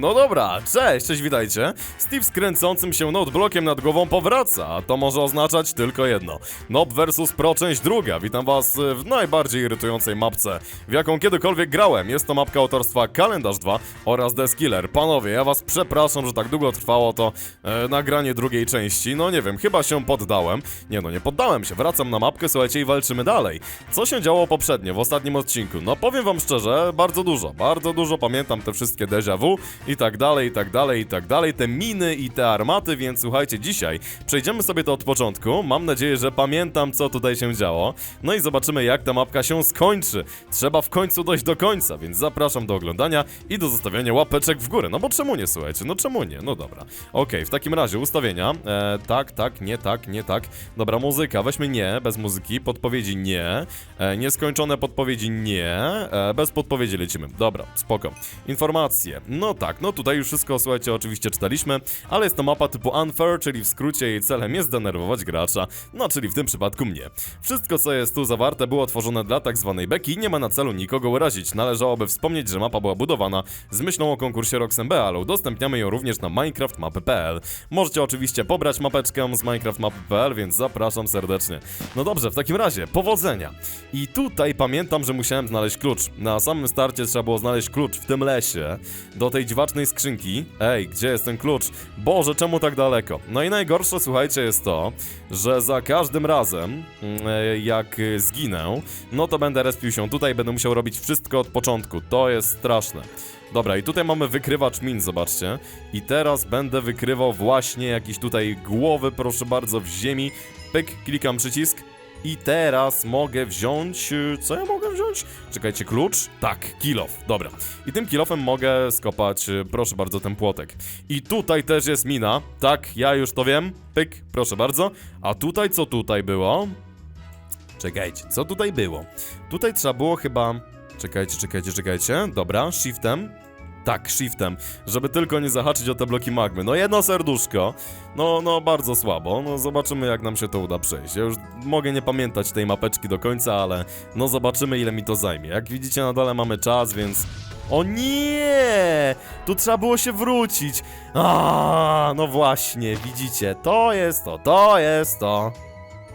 No dobra, cześć, cześć, witajcie. Steve z kręcącym się noteblokiem nad głową powraca, a to może oznaczać tylko jedno. Nob vs Pro część druga. Witam was w najbardziej irytującej mapce, w jaką kiedykolwiek grałem. Jest to mapka autorstwa Kalendarz 2 oraz The Skiller. Panowie, ja was przepraszam, że tak długo trwało to e, nagranie drugiej części. No nie wiem, chyba się poddałem. Nie no, nie poddałem się, wracam na mapkę, słuchajcie, i walczymy dalej. Co się działo poprzednio, w ostatnim odcinku? No powiem wam szczerze, bardzo dużo, bardzo dużo. Pamiętam te wszystkie déjà vu i tak dalej, i tak dalej, i tak dalej. Te miny i te armaty, więc słuchajcie, dzisiaj przejdziemy sobie to od początku. Mam nadzieję, że pamiętam, co tutaj się działo. No i zobaczymy, jak ta mapka się skończy. Trzeba w końcu dojść do końca, więc zapraszam do oglądania i do zostawiania łapeczek w górę. No bo czemu nie, słuchajcie? No czemu nie? No dobra. Okej, w takim razie ustawienia. E, tak, tak, nie tak, nie tak. Dobra, muzyka. Weźmy nie, bez muzyki. Podpowiedzi nie. E, nieskończone podpowiedzi nie. E, bez podpowiedzi lecimy. Dobra, spoko. Informacje. No tak, no tutaj już wszystko, słuchajcie, oczywiście czytaliśmy, ale jest to mapa typu Unfair, czyli w skrócie jej celem jest zdenerwować gracza, no czyli w tym przypadku mnie. Wszystko, co jest tu zawarte, było tworzone dla tak zwanej beki i nie ma na celu nikogo urazić. Należałoby wspomnieć, że mapa była budowana z myślą o konkursie RoxMB, ale udostępniamy ją również na minecraftmapy.pl. Możecie oczywiście pobrać mapeczkę z minecraftmapy.pl, więc zapraszam serdecznie. No dobrze, w takim razie, powodzenia. I tutaj pamiętam, że musiałem znaleźć klucz. Na samym starcie trzeba było znaleźć klucz w tym lesie do tej dziwacznej skrzynki. Ej, gdzie jest ten klucz? Boże, czemu tak daleko? No i najgorsze, słuchajcie, jest to, że za każdym razem, mm, e, jak e, zginę, no to będę respił się tutaj, będę musiał robić wszystko od początku. To jest straszne. Dobra, i tutaj mamy wykrywacz min, zobaczcie. I teraz będę wykrywał właśnie jakieś tutaj głowy, proszę bardzo, w ziemi. Pyk, klikam przycisk. I teraz mogę wziąć... Co ja mogę wziąć? Czekajcie, klucz? Tak, kilof, dobra. I tym kilofem mogę skopać, y, proszę bardzo, ten płotek. I tutaj też jest mina. Tak, ja już to wiem. Pyk, proszę bardzo. A tutaj co tutaj było? Czekajcie, co tutaj było? Tutaj trzeba było chyba... Czekajcie, czekajcie, czekajcie. Dobra, shiftem. Tak, shiftem, żeby tylko nie zahaczyć o te bloki magmy. No jedno serduszko. No, no bardzo słabo. No zobaczymy jak nam się to uda przejść. Ja już mogę nie pamiętać tej mapeczki do końca, ale no zobaczymy ile mi to zajmie. Jak widzicie na dole mamy czas, więc... O nie! Tu trzeba było się wrócić. A, no właśnie, widzicie, to jest to, to jest to.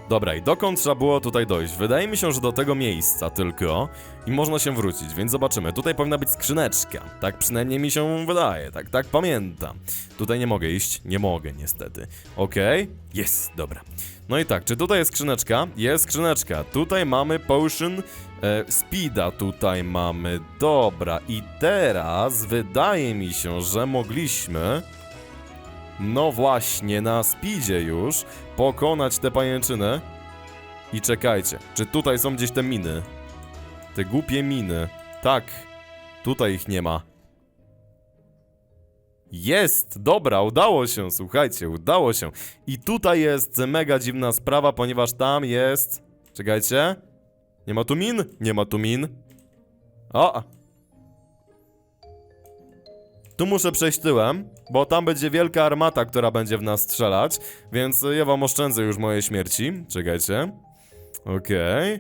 Dobra, i dokąd trzeba było tutaj dojść? Wydaje mi się, że do tego miejsca tylko i można się wrócić, więc zobaczymy. Tutaj powinna być skrzyneczka. Tak przynajmniej mi się wydaje, tak, tak pamiętam. Tutaj nie mogę iść, nie mogę niestety. Okej, jest, dobra. No i tak, czy tutaj jest skrzyneczka? Jest skrzyneczka. Tutaj mamy potion e, speeda, tutaj mamy. Dobra, i teraz wydaje mi się, że mogliśmy... No właśnie, na speedzie już pokonać te pajęczyny. I czekajcie, czy tutaj są gdzieś te miny? Te głupie miny. Tak, tutaj ich nie ma. Jest! Dobra, udało się, słuchajcie, udało się. I tutaj jest mega dziwna sprawa, ponieważ tam jest... Czekajcie. Nie ma tu min? Nie ma tu min. O! Tu muszę przejść tyłem, bo tam będzie wielka armata, która będzie w nas strzelać, więc ja wam oszczędzę już mojej śmierci. Czekajcie. Okej.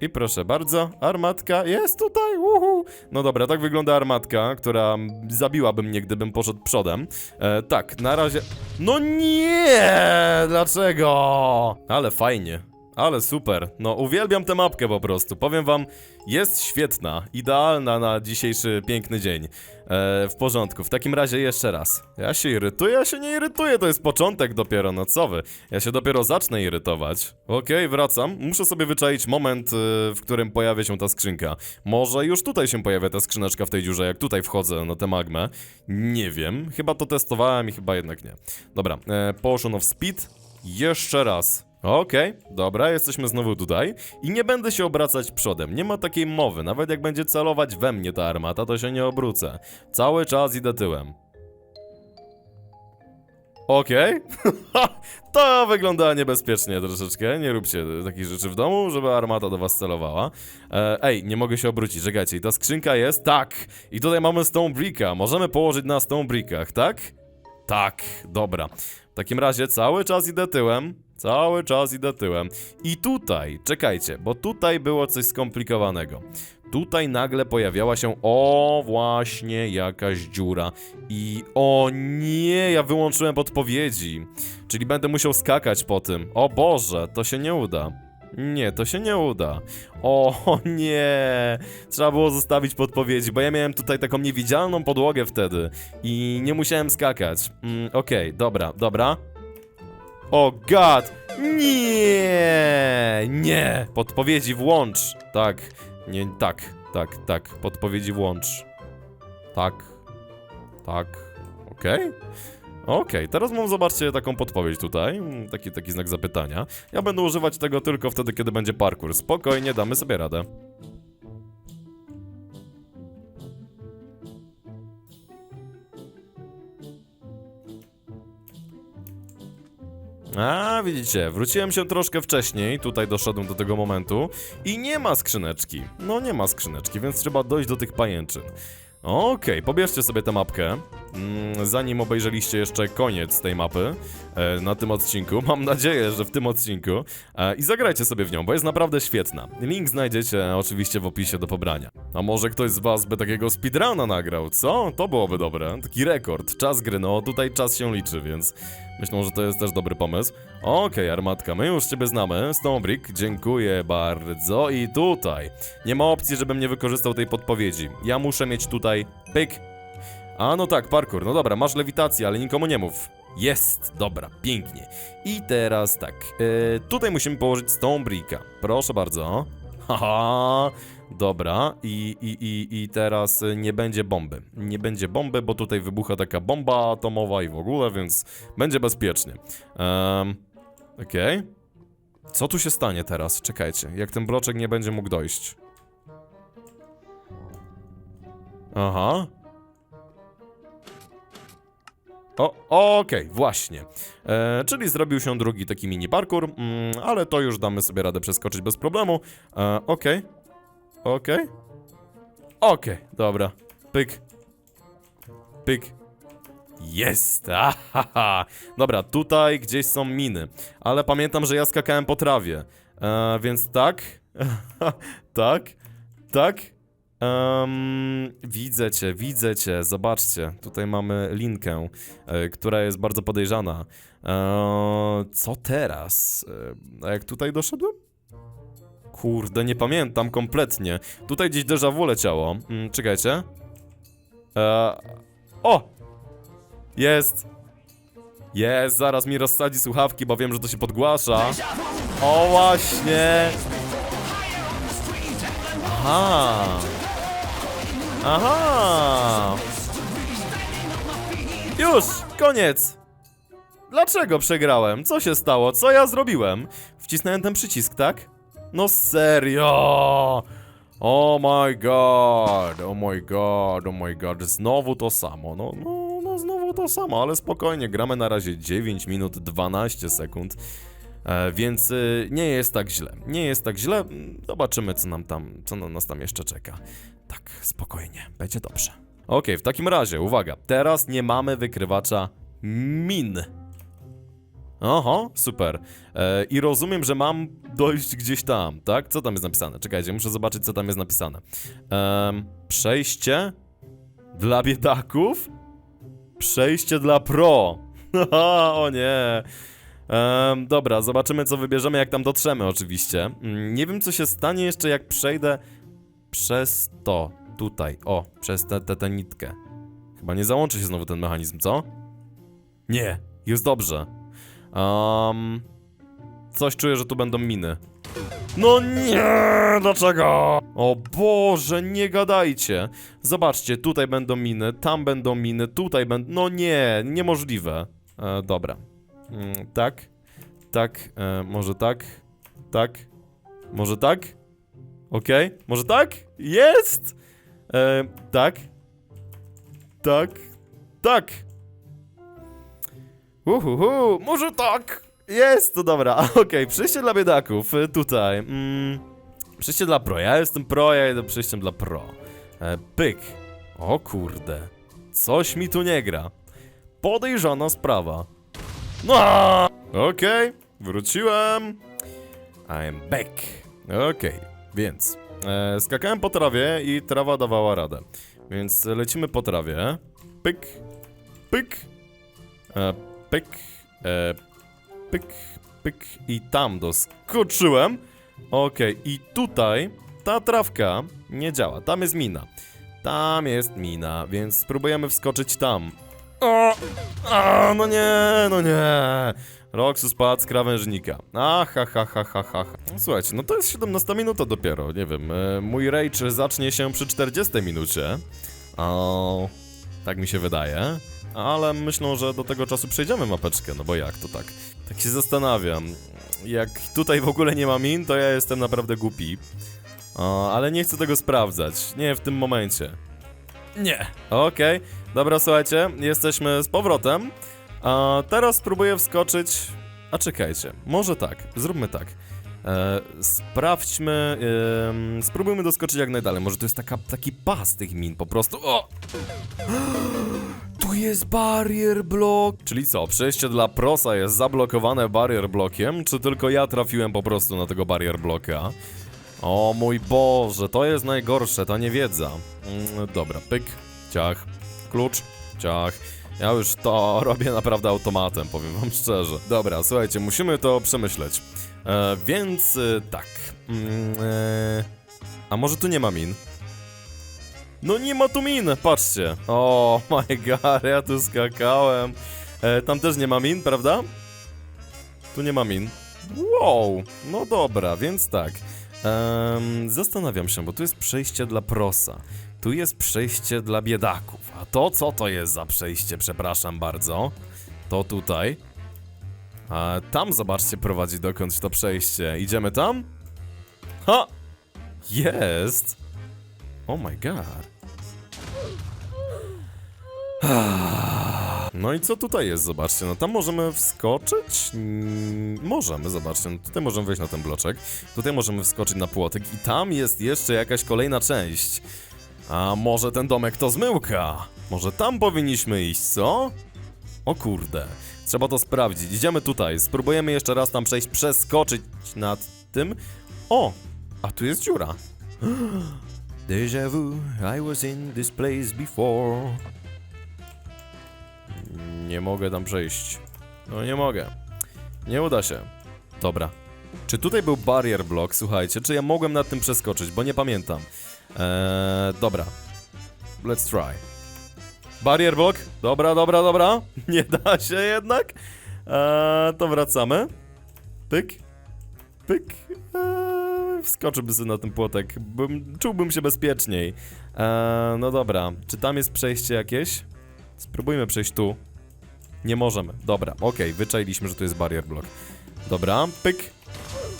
I proszę bardzo, armatka jest tutaj, uhu. No dobra, tak wygląda armatka, która zabiłaby mnie, gdybym poszedł przodem. E, tak, na razie... No nie! Dlaczego? Ale fajnie. Ale super. No, uwielbiam tę mapkę po prostu. Powiem wam, jest świetna, idealna na dzisiejszy piękny dzień. E, w porządku. W takim razie jeszcze raz. Ja się irytuję, ja się nie irytuję, to jest początek dopiero, no co wy? Ja się dopiero zacznę irytować. Okej, wracam. Muszę sobie wyczaić moment, y, w którym pojawia się ta skrzynka. Może już tutaj się pojawia ta skrzyneczka w tej dziurze, jak tutaj wchodzę na tę magmę. Nie wiem. Chyba to testowałem i chyba jednak nie. Dobra, e, Potion Speed. Jeszcze raz. Okej, dobra, jesteśmy znowu tutaj i nie będę się obracać przodem, nie ma takiej mowy, nawet jak będzie celować we mnie ta armata, to się nie obrócę. Cały czas idę tyłem. Okej, to wygląda niebezpiecznie troszeczkę, nie róbcie takich rzeczy w domu, żeby armata do was celowała. E, ej, nie mogę się obrócić, czekajcie, i ta skrzynka jest, tak, i tutaj mamy Stonebricka, możemy położyć na Stonebrickach, tak? Tak, dobra. W takim razie cały czas idę tyłem. Cały czas idę tyłem. I tutaj, czekajcie, bo tutaj było coś skomplikowanego. tutaj nagle pojawiała się, o właśnie, jakaś dziura. I o nie, ja wyłączyłem podpowiedzi. Czyli będę musiał skakać po tym. O Boże, to się nie uda. Nie, to się nie uda. O nie! Trzeba było zostawić podpowiedzi, bo ja miałem tutaj taką niewidzialną podłogę wtedy i nie musiałem skakać. Mm, Okej, dobra, dobra. O god! Nie! Nie! Podpowiedzi włącz! Tak, nie, tak, tak, tak. Podpowiedzi włącz. Tak, tak. Okej. Okej, teraz mam, zobaczcie, taką podpowiedź tutaj, taki, taki znak zapytania. Ja będę używać tego tylko wtedy, kiedy będzie parkour. Spokojnie, damy sobie radę. A, widzicie, wróciłem się troszkę wcześniej, tutaj doszedłem do tego momentu i nie ma skrzyneczki. No nie ma skrzyneczki, więc trzeba dojść do tych pajęczyn. Okej, pobierzcie sobie tę mapkę. Mm, zanim obejrzeliście jeszcze koniec tej mapy e, na tym odcinku, mam nadzieję, że w tym odcinku, e, i zagrajcie sobie w nią, bo jest naprawdę świetna. Link znajdziecie oczywiście w opisie do pobrania. A może ktoś z was by takiego speedruna nagrał, co? To byłoby dobre. Taki rekord, czas gry, no tutaj czas się liczy, więc myślę, że to jest też dobry pomysł. Okej, armatka, my już ciebie znamy. Stonebrick, dziękuję bardzo. I tutaj nie ma opcji, żebym nie wykorzystał tej podpowiedzi. Ja muszę mieć tutaj pyk. A no tak, parkour. No dobra, masz lewitację, ale nikomu nie mów. Jest, dobra, pięknie. I teraz tak, e, tutaj musimy położyć Stonebricka. Proszę bardzo. Haha, dobra. I, i, i, I teraz e, nie będzie bomby. Nie będzie bomby, bo tutaj wybucha taka bomba atomowa i w ogóle, więc będzie bezpiecznie. Um, Okej. Co tu się stanie teraz? Czekajcie, jak ten bloczek nie będzie mógł dojść. Aha. O, okej, właśnie. E, czyli zrobił się drugi taki mini parkour, mm, ale to już damy sobie radę przeskoczyć bez problemu. E, okej. Okej. Okej, dobra. Pyk. Pyk. Jest! Ahaha. Dobra, tutaj gdzieś są miny. Ale pamiętam, że ja skakałem po trawie. E, więc tak. tak. Tak. Em, widzę cię, widzę cię. Zobaczcie, tutaj mamy linkę, e, która jest bardzo podejrzana. E, co teraz? E, a jak tutaj doszedłem? Kurde, nie pamiętam kompletnie. Tutaj gdzieś déjà vu leciało. Mm, czekajcie. E, o! Jest! Jest, zaraz mi rozsadzi słuchawki, bo wiem, że to się podgłasza. O właśnie! Aha! Aha! Już! Koniec! Dlaczego przegrałem? Co się stało? Co ja zrobiłem? Wcisnąłem ten przycisk, tak? No serio! Oh my god, oh my god, oh my god, znowu to samo, no, no, no znowu to samo, ale spokojnie, gramy na razie 9 minut 12 sekund, e, więc y, nie jest tak źle, nie jest tak źle, zobaczymy co nam tam, co na nas tam jeszcze czeka. Tak, spokojnie, będzie dobrze. Okej, w takim razie, uwaga, teraz nie mamy wykrywacza min. Oho, super. E, I rozumiem, że mam dojść gdzieś tam, tak? Co tam jest napisane? Czekajcie, muszę zobaczyć, co tam jest napisane. Em, przejście dla biedaków? Przejście dla pro. O nie. Em, dobra, zobaczymy, co wybierzemy, jak tam dotrzemy, oczywiście. Mm, Nie wiem, co się stanie jeszcze, jak przejdę przez to. Tutaj, o, przez tę tę- tę nitkę. Chyba nie załączy się znowu ten mechanizm, co? Nie, jest dobrze. Um, coś czuję, że tu będą miny. No nie, dlaczego? O Boże, nie gadajcie. Zobaczcie, tutaj będą miny, tam będą miny, tutaj będą... No nie, niemożliwe. E, dobra. Mm, tak, tak, e, może tak, tak, może tak? Okej, może tak? Jest! E, tak, tak, tak. Uhuhu, może tak! Jest, to dobra, okej, przejście dla biedaków, y, tutaj. Mm, przejście dla pro, ja jestem pro, ja jedę przejściem dla pro. E, pyk. O kurde, coś mi tu nie gra. Podejrzana sprawa. No! Okej, wróciłem. I'm back. Okej, więc E, skakałem po trawie i trawa dawała radę. Więc lecimy po trawie. Pyk, pyk, e, pyk, e, pyk, pyk i tam doskoczyłem. Okej, i tutaj ta trawka nie działa. Tam jest mina. Tam jest mina, więc spróbujemy wskoczyć tam. O! A, no nie, no nie. Roxu spadł z krawężnika. A, ha, ha, ha, ha, ha. ha. No, Słuchajcie, no to jest 17 minuta dopiero, nie wiem. E, mój rage zacznie się przy 40 minucie. O, tak mi się wydaje. Ale myślę, że do tego czasu przejdziemy mapeczkę, no bo jak to tak? Tak się zastanawiam. Jak tutaj w ogóle nie ma min, to ja jestem naprawdę głupi. O, ale nie chcę tego sprawdzać. Nie w tym momencie. Nie. Okej, dobra, słuchajcie, jesteśmy z powrotem. A teraz spróbuję wskoczyć. A czekajcie, może tak, zróbmy tak. E, sprawdźmy, em, spróbujmy doskoczyć jak najdalej. Może to jest taka, taki pas tych min po prostu. O! Tu jest barrier block. Czyli co, przejście dla prosa jest zablokowane barrier blokiem, czy tylko ja trafiłem po prostu na tego barrier bloka? O mój Boże, to jest najgorsze, ta niewiedza. Mm, dobra, pyk, ciach, klucz, ciach. Ja już to robię naprawdę automatem, powiem wam szczerze. Dobra, słuchajcie, musimy to przemyśleć. E, więc e, tak. Mm, e, a może tu nie ma min? No nie ma tu min, patrzcie. O my god, ja tu skakałem. E, tam też nie ma min, prawda? Tu nie ma min. Wow, no dobra, więc tak. Em, zastanawiam się, bo tu jest przejście dla prosa. Tu jest przejście dla biedaków. A to co to jest za przejście, przepraszam bardzo? To tutaj. A tam zobaczcie prowadzi dokądś to przejście. Idziemy tam? Ha! Jest! Oh my god. No i co tutaj jest? Zobaczcie, no tam możemy wskoczyć? Mm, możemy, zobaczcie, no tutaj możemy wejść na ten bloczek. Tutaj możemy wskoczyć na płotek i tam jest jeszcze jakaś kolejna część. A może ten domek to zmyłka? Może tam powinniśmy iść, co? O kurde, trzeba to sprawdzić. Idziemy tutaj, spróbujemy jeszcze raz tam przejść, przeskoczyć nad tym. O, a tu jest dziura. Déjà vu, I was in this place before. Nie mogę tam przejść. No nie mogę. Nie uda się. Dobra. Czy tutaj był barrier block, słuchajcie, czy ja mogłem nad tym przeskoczyć, bo nie pamiętam. Eee, dobra. Let's try. Barrier block. Dobra, dobra, dobra. Nie da się jednak. Eee, to wracamy. Pyk. Pyk. Eee, wskoczyłbym sobie na ten płotek. Bym, czułbym się bezpieczniej. Eee, no dobra. Czy tam jest przejście jakieś? Spróbujmy przejść tu. Nie możemy. Dobra, okej, wyczailiśmy, że tu jest barrier block. Dobra, pyk.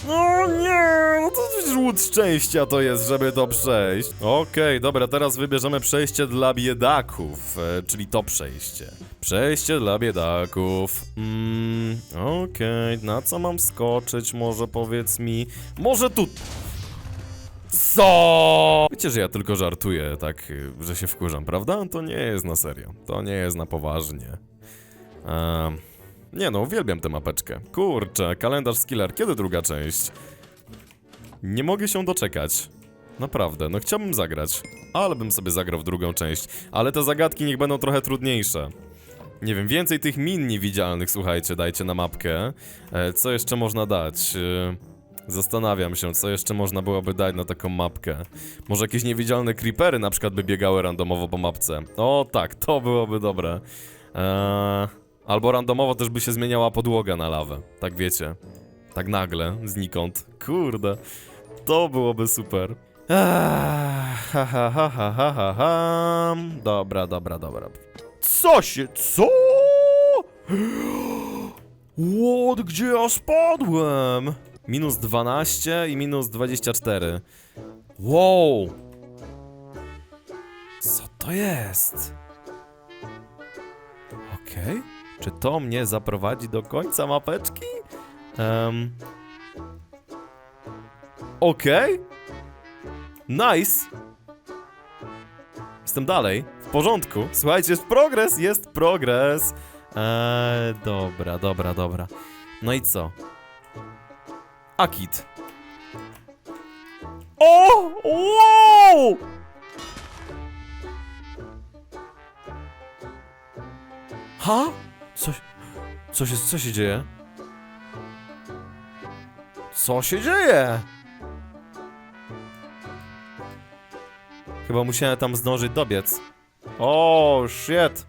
No nie, no to przecież szczęścia to jest, żeby to przejść. Okej, dobra, teraz wybierzemy przejście dla biedaków, e, czyli to przejście. Przejście dla biedaków. Mm, okej, na co mam skoczyć, może powiedz mi. Może tu... Co? Wiecie, że ja tylko żartuję, tak, y, że się wkurzam, prawda? To nie jest na serio. To nie jest na poważnie. Ehm, nie no, uwielbiam tę mapeczkę. Kurczę, kalendarz Skiller, kiedy druga część? Nie mogę się doczekać. Naprawdę, no chciałbym zagrać. Ale bym sobie zagrał w drugą część. Ale te zagadki niech będą trochę trudniejsze. Nie wiem, więcej tych min niewidzialnych, słuchajcie, dajcie na mapkę. E, co jeszcze można dać? E, zastanawiam się, co jeszcze można byłoby dać na taką mapkę. Może jakieś niewidzialne creepery na przykład by biegały randomowo po mapce. O tak, to byłoby dobre. Eee, albo randomowo też by się zmieniała podłoga na lawę. Tak wiecie. Tak nagle, znikąd. Kurde. To byłoby super. Eee, ha, ha, ha, ha, ha, ha, ha. Dobra, dobra, dobra. Co się... Co? Łód, gdzie ja spadłem? Minus 12 i minus 24. Wow! Co to jest? Okej. Czy to mnie zaprowadzi do końca mapeczki? Um. Okej. Nice. Jestem dalej. W porządku. Słuchajcie, jest progres, jest progres. Eee, dobra, dobra, dobra. No i co? Akit. O! Wow! Ha? Coś... Co się, co się dzieje? Co się dzieje? Chyba musiałem tam zdążyć dobiec. O, shit.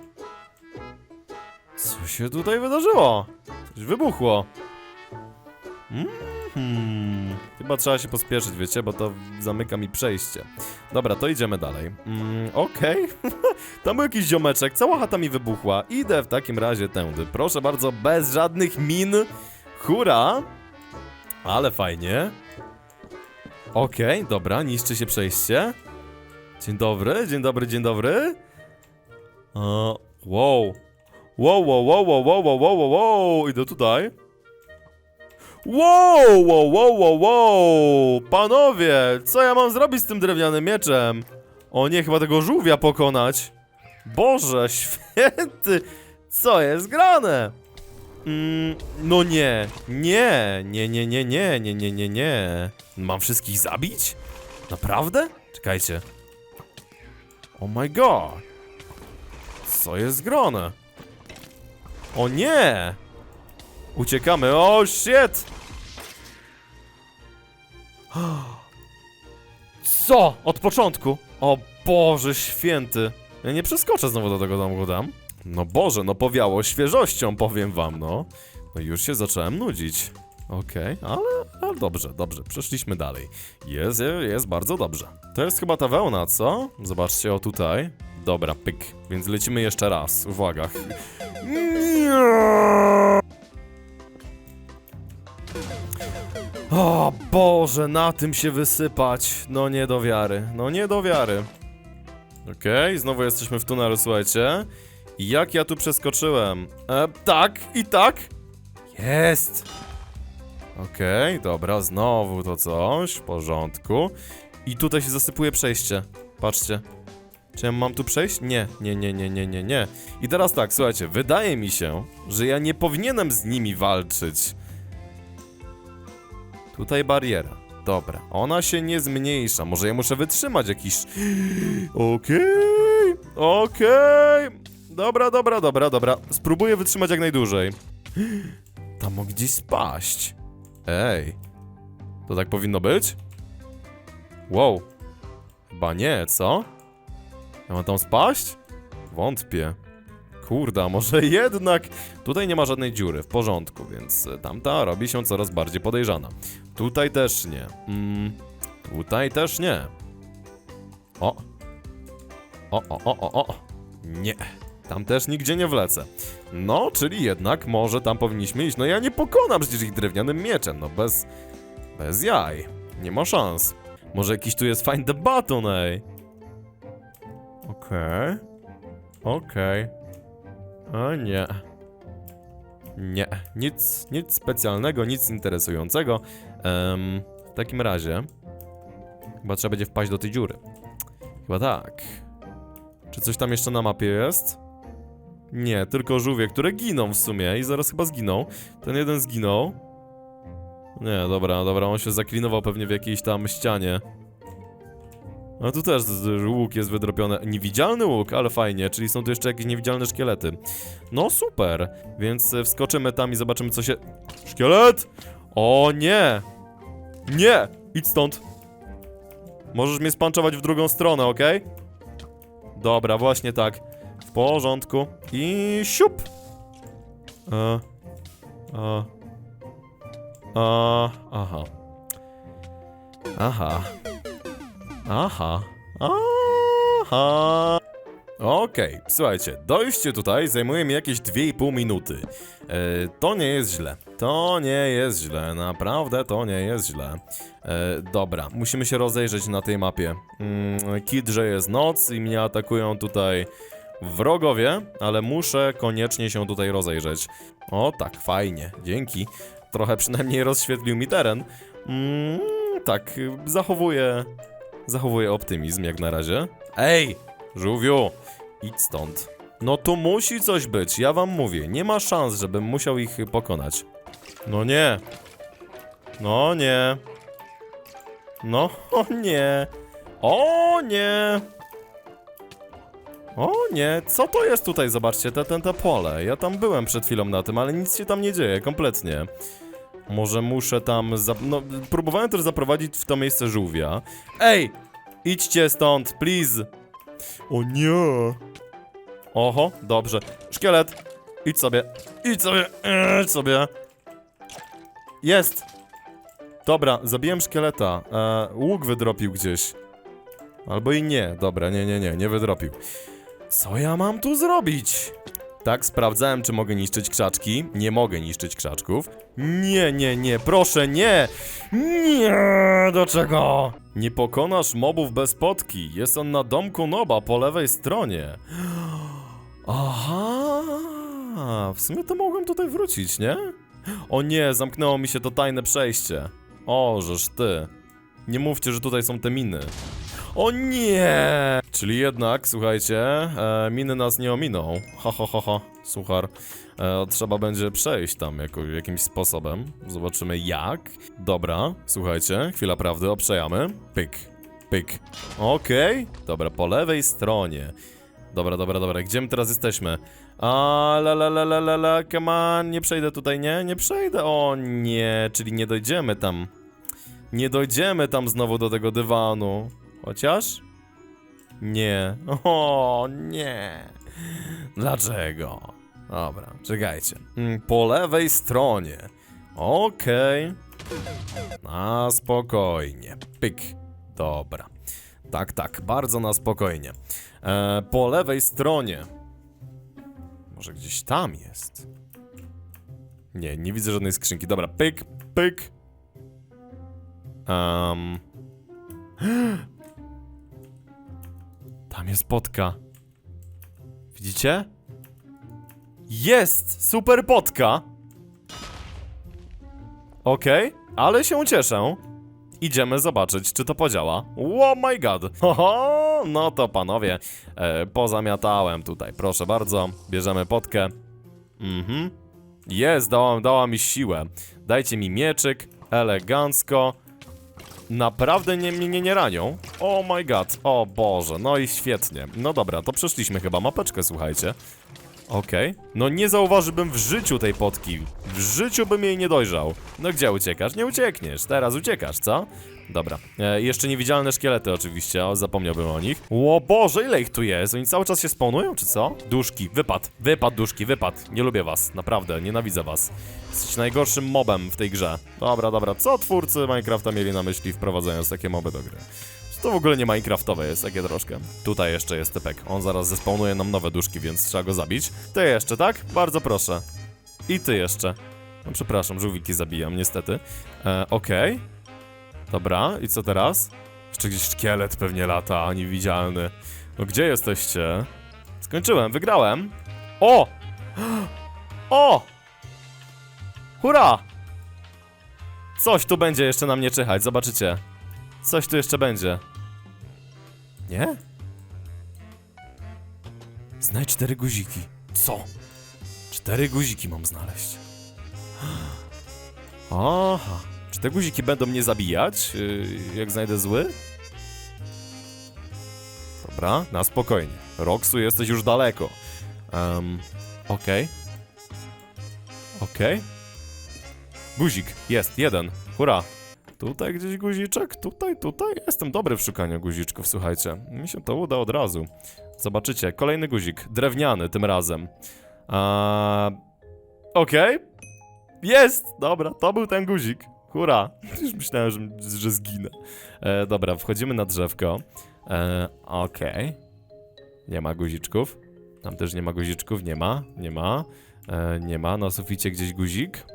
Co się tutaj wydarzyło? Coś wybuchło. Mhm. Chyba trzeba się pospieszyć, wiecie, bo to zamyka mi przejście. Dobra, to idziemy dalej. Mm, Okej. Tam był jakiś ziomeczek, cała chata mi wybuchła. Idę w takim razie tędy. Proszę bardzo, bez żadnych min. Hura! Ale fajnie. Okej, dobra, niszczy się przejście. Dzień dobry, dzień dobry, dzień dobry. O, wow. Wow, wow, wow, wow, wow, wow, wow, wow, wow. Idę tutaj. Wow, wow, wow, wow, wow. Panowie, co ja mam zrobić z tym drewnianym mieczem? O nie, chyba tego żółwia pokonać. Boże, święty. Co jest grane? Mm, no nie, nie, nie, nie, nie, nie, nie, nie, nie, nie. Mam wszystkich zabić? Naprawdę? Czekajcie. Oh my god. Co jest grane? O nie! Uciekamy, o shit! Co? Od początku? O Boże święty. Ja nie przeskoczę znowu do tego domu tam. No Boże, no powiało świeżością, powiem wam, no. No już się zacząłem nudzić. Okej, ale, ale dobrze, dobrze, przeszliśmy dalej. Jest, jest bardzo dobrze. To jest chyba ta wełna, co? Zobaczcie, o tutaj. Dobra, pyk. Więc lecimy jeszcze raz. Uwaga. O Boże, na tym się wysypać. No nie do wiary, no nie do wiary. Okej, znowu jesteśmy w tunelu, słuchajcie. Jak ja tu przeskoczyłem? E, tak i tak. Jest. Okej, dobra, znowu to coś, w porządku. I tutaj się zasypuje przejście. Patrzcie. Czy ja mam tu przejść? Nie, nie, nie, nie, nie, nie, nie. I teraz tak, słuchajcie, wydaje mi się, że ja nie powinienem z nimi walczyć. Tutaj bariera. Dobra, ona się nie zmniejsza. Może ja muszę wytrzymać jakiś. Okej, okej. Dobra, dobra, dobra, dobra. Spróbuję wytrzymać jak najdłużej. Tam mogę gdzieś spaść. Ej. To tak powinno być? Wow. Chyba nie, co? Ja mam tam spaść? Wątpię. Kurde, a może jednak... Tutaj nie ma żadnej dziury, w porządku, więc tamta robi się coraz bardziej podejrzana. Tutaj też nie. Mm, tutaj też nie. O. O, o, o, o, o. Nie. Tam też nigdzie nie wlecę. No, czyli jednak może tam powinniśmy iść. No ja nie pokonam przecież ich drewnianym mieczem, no bez... Bez jaj. Nie ma szans. Może jakiś tu jest find the button, ej. Okej. Okej. O nie. Nie, nic, nic specjalnego, nic interesującego. Em, w takim razie, chyba trzeba będzie wpaść do tej dziury. Chyba tak. Czy coś tam jeszcze na mapie jest? Nie, tylko żółwie, które giną w sumie i zaraz chyba zginą. Ten jeden zginął. Nie, dobra, dobra, on się zaklinował pewnie w jakiejś tam ścianie. A tu też łuk jest wydrobiony. Niewidzialny łuk, ale fajnie, czyli są tu jeszcze jakieś niewidzialne szkielety. No super, więc e, wskoczymy tam i zobaczymy co się... Szkielet! O nie! Nie! Idź stąd! Możesz mnie spanczować w drugą stronę, okej? Dobra, właśnie tak. W porządku. I siup! E, e, a, aha. Aha. Aha. Aha. Okej, słuchajcie, dojście tutaj zajmuje mi jakieś 2,5 minuty. E, to nie jest źle. To nie jest źle, naprawdę to nie jest źle. E, dobra, musimy się rozejrzeć na tej mapie. Mm, kit, że jest noc i mnie atakują tutaj wrogowie, ale muszę koniecznie się tutaj rozejrzeć. O, tak, fajnie, dzięki. Trochę przynajmniej rozświetlił mi teren. Mm, tak, zachowuję Zachowuję optymizm jak na razie. Ej, żółwiu, idź stąd. No tu musi coś być, ja wam mówię. Nie ma szans, żebym musiał ich pokonać. No nie. No nie. No, o nie. O nie. O nie, co to jest tutaj? Zobaczcie, te, te, te pole. Ja tam byłem przed chwilą na tym, ale nic się tam nie dzieje, kompletnie. Może muszę tam. Za... No, próbowałem też zaprowadzić w to miejsce żółwia. Ej! Idźcie stąd, please! O nie! Oho, dobrze. Szkielet! Idź sobie, idź sobie, idź sobie. Jest! Dobra, zabiłem szkieleta. E, łuk wydropił gdzieś. Albo i nie. Dobra, nie, nie, nie, nie wydropił. Co ja mam tu zrobić? Tak, sprawdzałem, czy mogę niszczyć krzaczki. Nie mogę niszczyć krzaczków. Nie, nie, nie, proszę, nie! Nie, do czego? Nie pokonasz mobów bez potki. Jest on na domku Noba po lewej stronie. Aha, w sumie to mogłem tutaj wrócić, nie? O nie, zamknęło mi się to tajne przejście. O, żeż ty. Nie mówcie, że tutaj są te miny. O nie! Czyli jednak, słuchajcie, e, miny nas nie ominą. Ha, ha, ha, ha. Suchar. E, trzeba będzie przejść tam jako, jakimś sposobem. Zobaczymy jak. Dobra, słuchajcie, chwila prawdy, obszejamy. Pyk, pyk. Okej, dobra, po lewej stronie. Dobra, dobra, dobra, gdzie my teraz jesteśmy? A, la, la, la, la, la, la, come on, nie przejdę tutaj, nie? Nie przejdę, o nie, czyli nie dojdziemy tam. Nie dojdziemy tam znowu do tego dywanu. Chociaż? Nie. O, nie. Dlaczego? Dobra, czekajcie. Mm, Po lewej stronie. Okej. Na spokojnie. Pyk. Dobra. Tak, tak, bardzo na spokojnie. E, po lewej stronie. Może gdzieś tam jest. Nie, nie widzę żadnej skrzynki. Dobra, pyk, pyk. Um. Tam jest potka. Widzicie? Jest! Super potka! Okej, ale się cieszę. Idziemy zobaczyć, czy to podziała. Oh my god! Oho, no to panowie, e, pozamiatałem tutaj. Proszę bardzo, bierzemy potkę. Mhm. Jest, dała, dała mi siłę. Dajcie mi mieczyk, elegancko. Naprawdę nie, mnie nie ranią? Oh my god, o Boże, no i świetnie. No dobra, to przeszliśmy chyba mapeczkę, słuchajcie. Okej. No nie zauważyłbym w życiu tej potki. W życiu bym jej nie dojrzał. No gdzie uciekasz? Nie uciekniesz. Teraz uciekasz, co? Dobra. E, jeszcze niewidzialne szkielety oczywiście, o, zapomniałbym o nich. O Boże, ile ich tu jest? Oni cały czas się spawnują, czy co? Duszki, wypad. Wypad, duszki, wypad. Nie lubię was, naprawdę, nienawidzę was. Jesteś najgorszym mobem w tej grze. Dobra, dobra, co twórcy Minecrafta mieli na myśli wprowadzając takie moby do gry? To w ogóle nie Minecraftowe jest, takie troszkę. Tutaj jeszcze jest typek. On zaraz zespawnuje nam nowe duszki, więc trzeba go zabić. Ty jeszcze, tak? Bardzo proszę. I ty jeszcze. No przepraszam, żółwiki zabijam, niestety. E, Okej. Dobra, i co teraz? Jeszcze gdzieś szkielet pewnie lata, niewidzialny. No gdzie jesteście? Skończyłem, wygrałem. O! O! Hurra! Coś tu będzie jeszcze na mnie czyhać, zobaczycie. Coś tu jeszcze będzie. Nie? Znajdź cztery guziki. Co? Cztery guziki mam znaleźć. Aha. Te guziki będą mnie zabijać, yy, jak znajdę zły? Dobra, na spokojnie. Roxu, jesteś już daleko. Um, okej. Okej. Guzik, jest, jeden. Hurra. Tutaj gdzieś guziczek, tutaj, tutaj. Jestem dobry w szukaniu guziczków, słuchajcie. Mi się to uda od razu. Zobaczycie, kolejny guzik, drewniany tym razem. A... Okej. Jest! Dobra, to był ten guzik. Hurra. Już myślałem, że, że zginę. E, dobra, wchodzimy na drzewko. E, Okej. Nie ma guziczków. Tam też nie ma guziczków, nie ma, nie ma. E, nie ma, na suficie gdzieś guzik.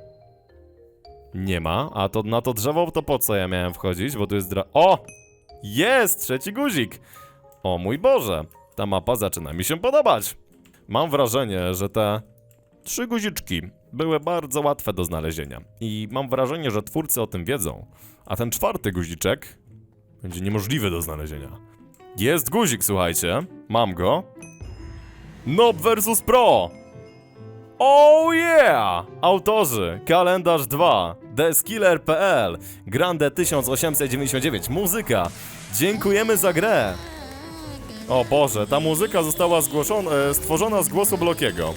Nie ma, a to na to drzewo to po co ja miałem wchodzić, bo tu jest dra... O! Jest! Trzeci guzik! O mój Boże! Ta mapa zaczyna mi się podobać. Mam wrażenie, że te trzy guziczki były bardzo łatwe do znalezienia. I mam wrażenie, że twórcy o tym wiedzą. A ten czwarty guziczek będzie niemożliwy do znalezienia. Jest guzik, słuchajcie. Mam go. Nob versus Pro! Oh yeah! Autorzy, kalendarz 2, theskiller.pl Grande 1899, muzyka. Dziękujemy za grę. O Boże, ta muzyka została e, stworzona z głosu Blokiego.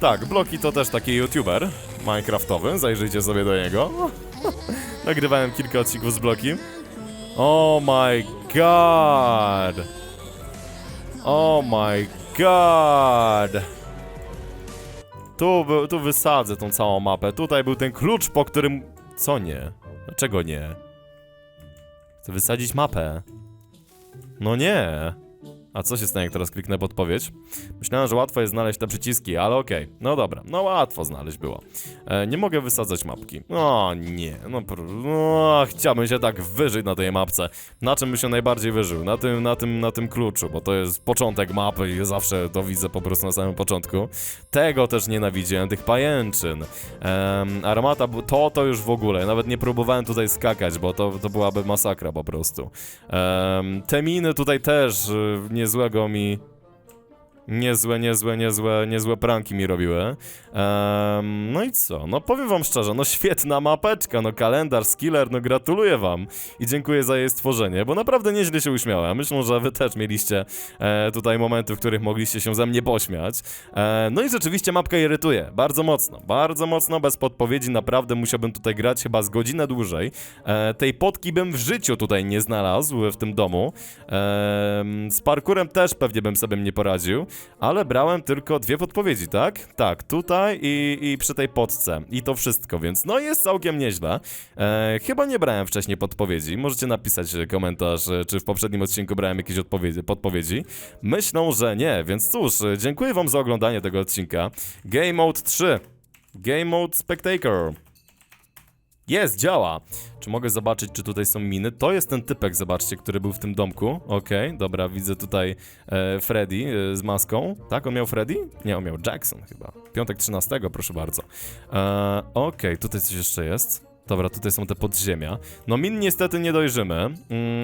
Tak, Bloki to też taki youtuber minecraftowy, zajrzyjcie sobie do niego. Nagrywałem kilka odcinków z Blokim. Oh my god! Oh my god! Tu, tu wysadzę tą całą mapę. Tutaj był ten klucz, po którym... Co nie? Dlaczego nie? Chcę wysadzić mapę. No nie. A co się stanie, jak teraz kliknę podpowiedź? Myślałem, że łatwo jest znaleźć te przyciski, ale okej. No dobra, no łatwo znaleźć było. E, nie mogę wysadzać mapki. O nie, no, no chciałbym się tak wyżyć na tej mapce. Na czym bym się najbardziej wyżył? Na tym, na tym, na tym kluczu, bo to jest początek mapy i zawsze to widzę po prostu na samym początku. Tego też nienawidziłem, tych pajęczyn. Em, armata, to to już w ogóle. Nawet nie próbowałem tutaj skakać, bo to, to byłaby masakra po prostu. Em, te miny tutaj też y, niezłego mi... Niezłe, niezłe, niezłe, niezłe pranki mi robiły. No i co? No powiem wam szczerze, no świetna mapeczka, no kalendarz, skiller, no gratuluję wam i dziękuję za jej stworzenie, bo naprawdę nieźle się uśmiałem. Myślę, że wy też mieliście e, tutaj momenty, w których mogliście się ze mnie pośmiać. E, no i rzeczywiście mapka irytuje, bardzo mocno, bardzo mocno, bez podpowiedzi naprawdę musiałbym tutaj grać chyba z godzinę dłużej. E, tej potki bym w życiu tutaj nie znalazł w tym domu. Em, z parkurem też pewnie bym sobie nie poradził, ale brałem tylko dwie podpowiedzi, tak? Tak, tutaj i, i przy tej potce. I to wszystko, więc no jest całkiem nieźle. E, chyba nie brałem wcześniej podpowiedzi. Możecie napisać e, komentarz, e, czy w poprzednim odcinku brałem jakieś odpowiedzi, podpowiedzi. Myślą, że nie, więc cóż, e, dziękuję wam za oglądanie tego odcinka. Game Mode 3. Game Mode Spectator. Jest, działa. Czy mogę zobaczyć, czy tutaj są miny? To jest ten typek, zobaczcie, który był w tym domku. Okej, dobra, widzę tutaj e, Freddy e, z maską. Tak, on miał Freddy? Nie, on miał Jackson chyba. Piątek 13, proszę bardzo. E, Okej, tutaj coś jeszcze jest. Dobra, tutaj są te podziemia. No min niestety nie dojrzymy, mm,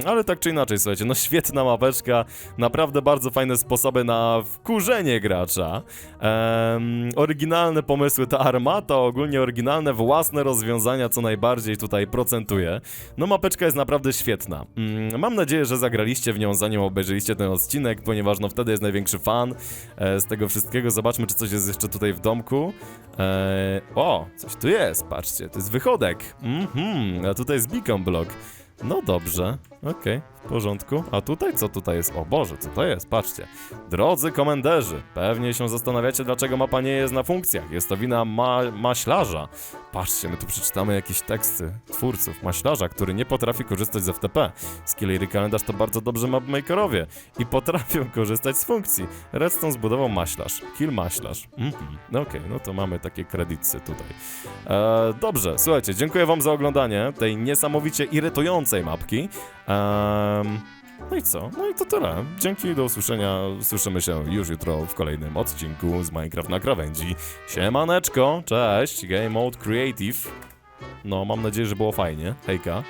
ale tak czy inaczej, słuchajcie, no świetna mapeczka, naprawdę bardzo fajne sposoby na wkurzenie gracza. Em, oryginalne pomysły, ta armata, ogólnie oryginalne własne rozwiązania, co najbardziej tutaj procentuje. No mapeczka jest naprawdę świetna. Mm, mam nadzieję, że zagraliście w nią zanim obejrzeliście ten odcinek, ponieważ no wtedy jest największy fan e, z tego wszystkiego. Zobaczmy, czy coś jest jeszcze tutaj w domku. E, o, coś tu jest, patrzcie, to jest wychodek. Mhm, a tutaj jest beacon block. No dobrze, okej, w porządku. A tutaj co tutaj jest? O Boże, co to jest? Patrzcie. Drodzy komenderzy, pewnie się zastanawiacie, dlaczego mapa nie jest na funkcjach. Jest to wina ma maślarza. Patrzcie, my tu przeczytamy jakieś teksty twórców. Maślarza, który nie potrafi korzystać z FTP. Skillery kalendarz to bardzo dobrze mapmakerowie i potrafią korzystać z funkcji. Redstone zbudował maślarz. Kill maślarz. Mhm, no okej, no to mamy takie kredyty tutaj. E, dobrze, słuchajcie, dziękuję wam za oglądanie tej niesamowicie irytującej mapki. Em, no i co? No i to tyle. Dzięki, do usłyszenia. Słyszymy się już jutro w kolejnym odcinku z Minecraft na krawędzi. Siemaneczko, cześć, Game Mode Creative. No, mam nadzieję, że było fajnie. Hejka.